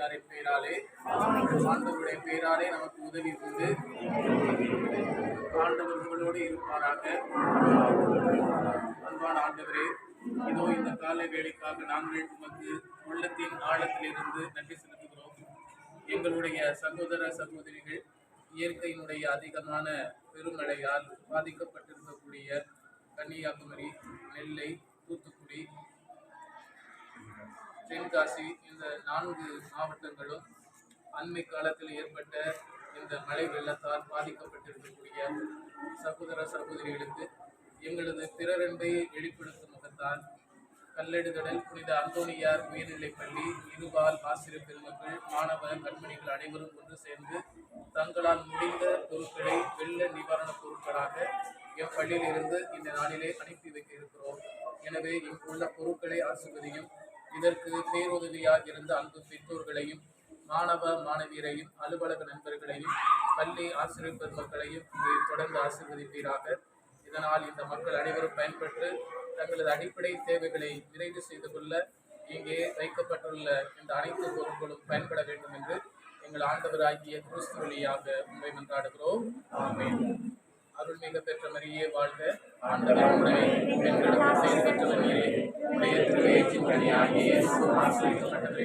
யாரை பேராலே ஆண்டவருடைய பேராலே நமக்கு உதவி உண்டு. ஆண்டவர் உங்களோடு இருப்பாராக. அன்பான ஆண்டவரே இதோ இந்த கால வேலைக்காக நாங்கள் உமக்கு உள்ளத்தின் ஆழத்திலிருந்து நன்றி செலுத்துகிறோம். எங்களுடைய சகோதர சகோதரிகள் இயற்கையினுடைய அதிகமான பெருமழையால் பாதிக்கப்பட்டிருக்கக்கூடிய கன்னியாகுமரி நெல்லை தூத்துக்குடி தென்காசி இந்த நான்கு மாவட்டங்களும் அண்மை காலத்தில் ஏற்பட்ட இந்த மழை வெள்ளத்தால் பாதிக்கப்பட்டிருக்கக்கூடிய சகோதர சகோதரிகளுக்கு எங்களது திறரன்பை வெளிப்படுத்தும் முகத்தால் கல்லெடுதடல் புனித அந்தோனியார் உயர்நிலைப் பள்ளி இருபால் ஆசிரியர் பெருமக்கள் மாணவ கண்மணிகள் அனைவரும் ஒன்று சேர்ந்து தங்களால் முடிந்த பொருட்களை வெள்ள நிவாரணப் பொருட்களாக எம் பள்ளியிலிருந்து இந்த நாளிலே அனுப்பி வைக்க இருக்கிறோம். எனவே இங்குள்ள பொருட்களை ஆசிர்வதியும் இதற்கு பேருதவியாக இருந்த அன்பு பெற்றோர்களையும் மாணவ மாணவியரையும் அலுவலக நண்பர்களையும் பள்ளி ஆசிரியர் பெருமக்களையும் தொடர்ந்து ஆசீர்வதிப்பீராக. இதனால் இந்த மக்கள் அனைவரும் பயன்பெற்று தங்களது அடிப்படை தேவைகளை நிறைவு செய்து கொள்ள இங்கே வைக்கப்பட்டுள்ள இந்த அனைத்து பொருட்களும் பயன்பட வேண்டும் என்று எங்கள் ஆண்டவராகிய கிறிஸ்து வழியாக உண்மை மன்றாடுகிறோம். அருள்மிக பெற்ற மரியே வாழ்க. ஆண்டவர் உடனே பெண்களுக்கு செய்து பெற்றவர். நீரே உடைய திருவயிற்றின் கனியாகிய ஆசிரியப்பட்டது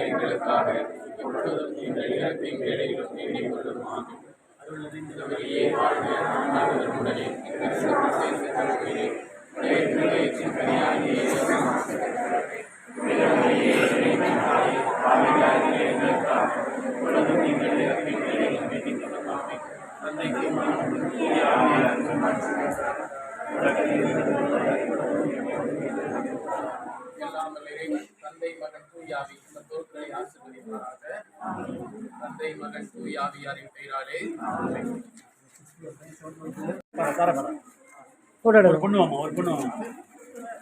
எங்களுக்காக இப்பொழுதும் எங்கள் இறப்பின் வேலையிலும் வேண்டிக் கொள்ளுமாக அருள் நிறைந்த மரியே வாழ்க. ஆண்டவர் உடனே பெண்களுக்கு பேர் பெற்றவர். நீரே தந்தை மகன் தூயாவி இந்த பொருட்களை ஆசீர்வதிப்பாராக தந்தை மகன் தூயாவியாரின் பெயராலே ஃபோட்டோ ஒரு எடுக்கும் பொண்ணு வாமா ஒரு பொண்ணு வாமா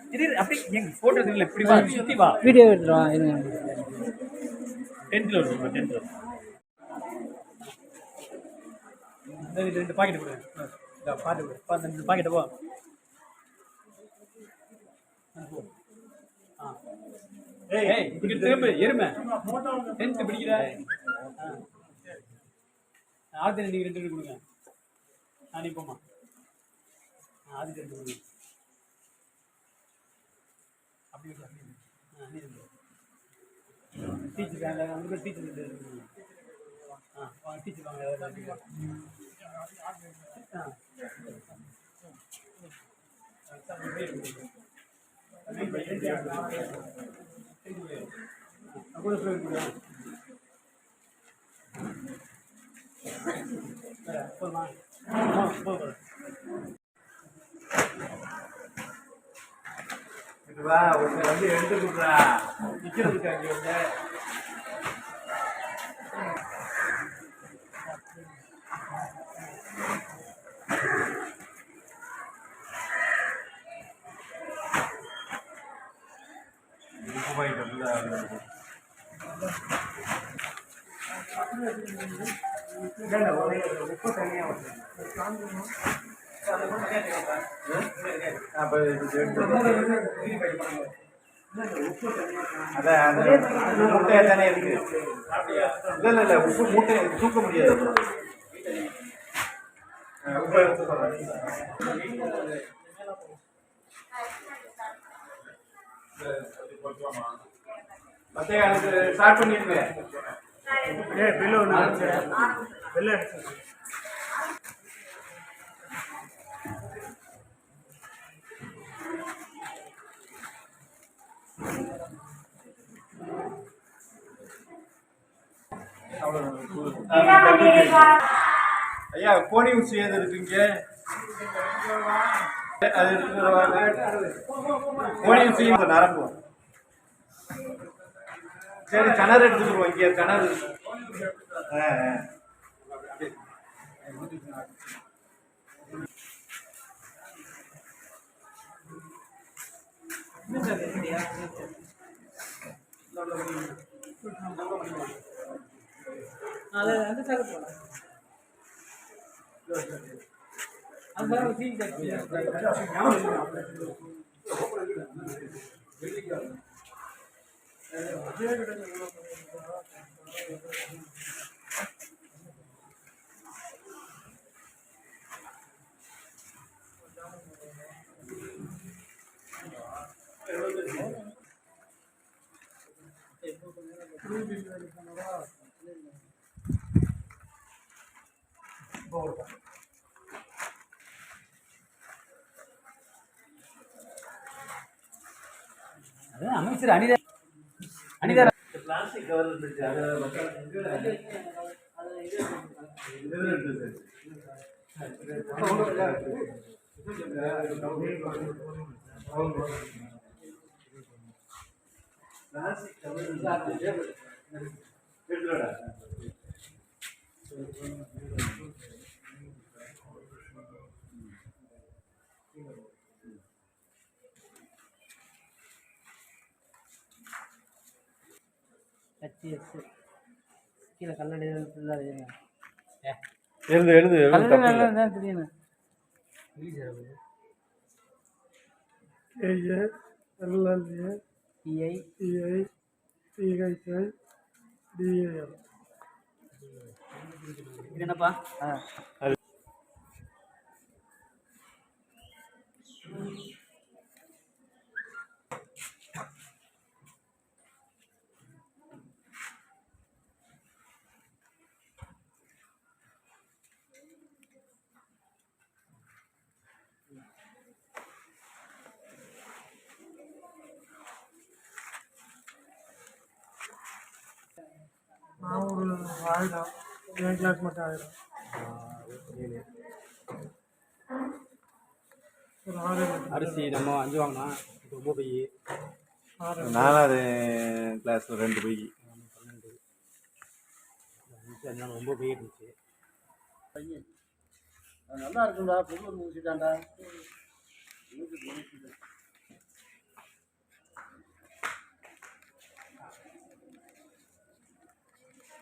இது இரு, அப்படியே எங்க போட்டோ எடுக்கல இப்படி வா சுத்தி வா. வீடியோ எடுத்துருவான் இருங்க டென்த்ல வருது டென்த்ல ரெண்டு பாக்கெட் கொடு. பாட்டு கொடு. பா, இந்த பாக்கெட்டை போ. ஏய் இங்க திரும்ப எருமை டென்த் படிக்கிற ஆ. ஆதித்ய நீங்க ரெண்டு பேரும் கொடுங்க ஆ நீ போமா ஆதித்ய ரெண்டு கொடுங்க அப்படி. ஆ டீச்சர் ரெண்டு பேர் டீச்சர் ரெண்டு. ஆ டீச்சர் வாங்க. ஆ கூட போய் வந்து எடுத்துக்கிட்டா நிக்கிறதுக்கு அங்கே வந்து உப்பு போயிட்டு உள்ள உப்பு தனியாக எடுத்து மூட்டையா தானே இருக்கு இல்ல இல்ல இல்ல உப்பு மூட்டை தூக்க முடியாது உப்பு மத்தையா அதுக்கு ஸ்டார்ட் பண்ணிருங்க ஐயா கோணி ஊசி எது இருக்குங்க அது எடுத்துட்டு கோணி ஊசி நரம்பு சரி கிணறு எடுத்துட்டு வருவோம் இங்க கிணறு. அது அந்த சார் போகலாம் சீன் கட்டி. அதான் அமைச்சர் அனிதா அனிதா பிளாஸ்டிக் கவர் இருந்துச்சு அதை பிளாஸ்டிக் கவர் எடுத்துடா ஹெச்எஸ் கீழே கல்லடி எழுது எழுது எழுது தப்பு இல்லை. நான் ஒரு ஆயிரம் என் கிளாஸ் மட்டும் ஆயிரம். ஒரு அரிசி நம்ம அஞ்சு வாங்கினா இப்போ ரொம்ப போய். ஆறு நாலாவது கிளாஸ் ரெண்டு போய். பன்னெண்டு அஞ்சு அஞ்சு நாள் ரொம்ப போய் இருந்துச்சு. நல்லா இருக்கும்டா புது முடிச்சுட்டான்டா.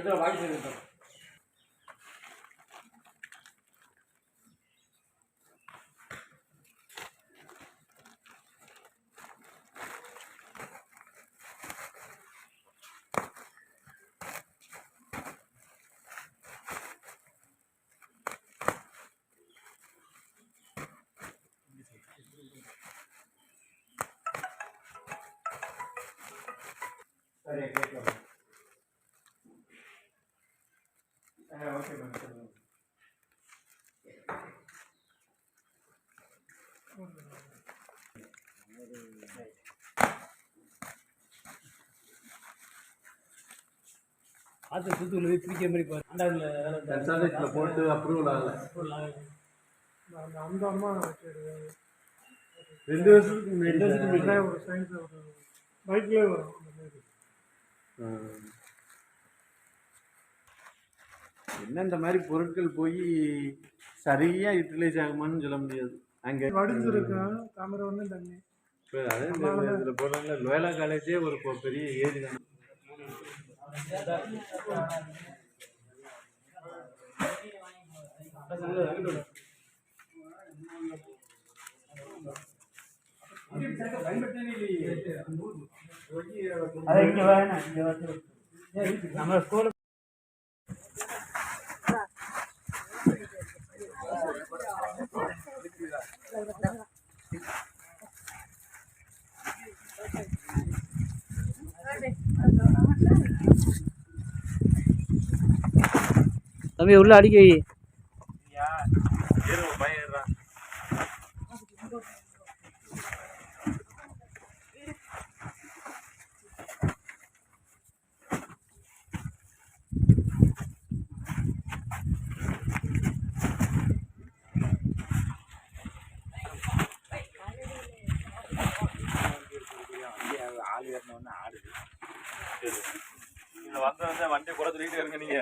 சீனி சீனி அடி ஆற்று தூத்துக்குள்ள போய் பிடிக்கிற மாதிரி பாரு. ஆண்டாவில் வேலை கன்சல்டேஷனில் போட்டு அப்ரூவல் ஆகலை. அந்த அந்த அம்மா ரெண்டு வருஷத்துக்கு முன்னாடி ஒரே ஒரு சயின்ஸ் ஒரு பைக்லேயே வரும் அந்த மாதிரி. என்ன இந்த மாதிரி பொருட்கள் போய் சரியாக யூட்டிலைஸ் ஆகுமான்னு சொல்ல முடியாது. அங்கே வடிஞ்சிருக்கேன் கேமரா ஒன்று தண்ணி. இப்போ அதே இதில் போடுறாங்க லோயலா காலேஜே ஒரு பெரிய ஏஜ் தான். அதை இங்கே வேணாம் இங்கே வச்சு நம்ம ஸ்கூல் தம்பி உள்ள அடிக்க வை. ஆள் ஏறினோன்னு ஆடுது வந்த வண்டி கூட சொல்லிட்டு இருங்க நீங்க.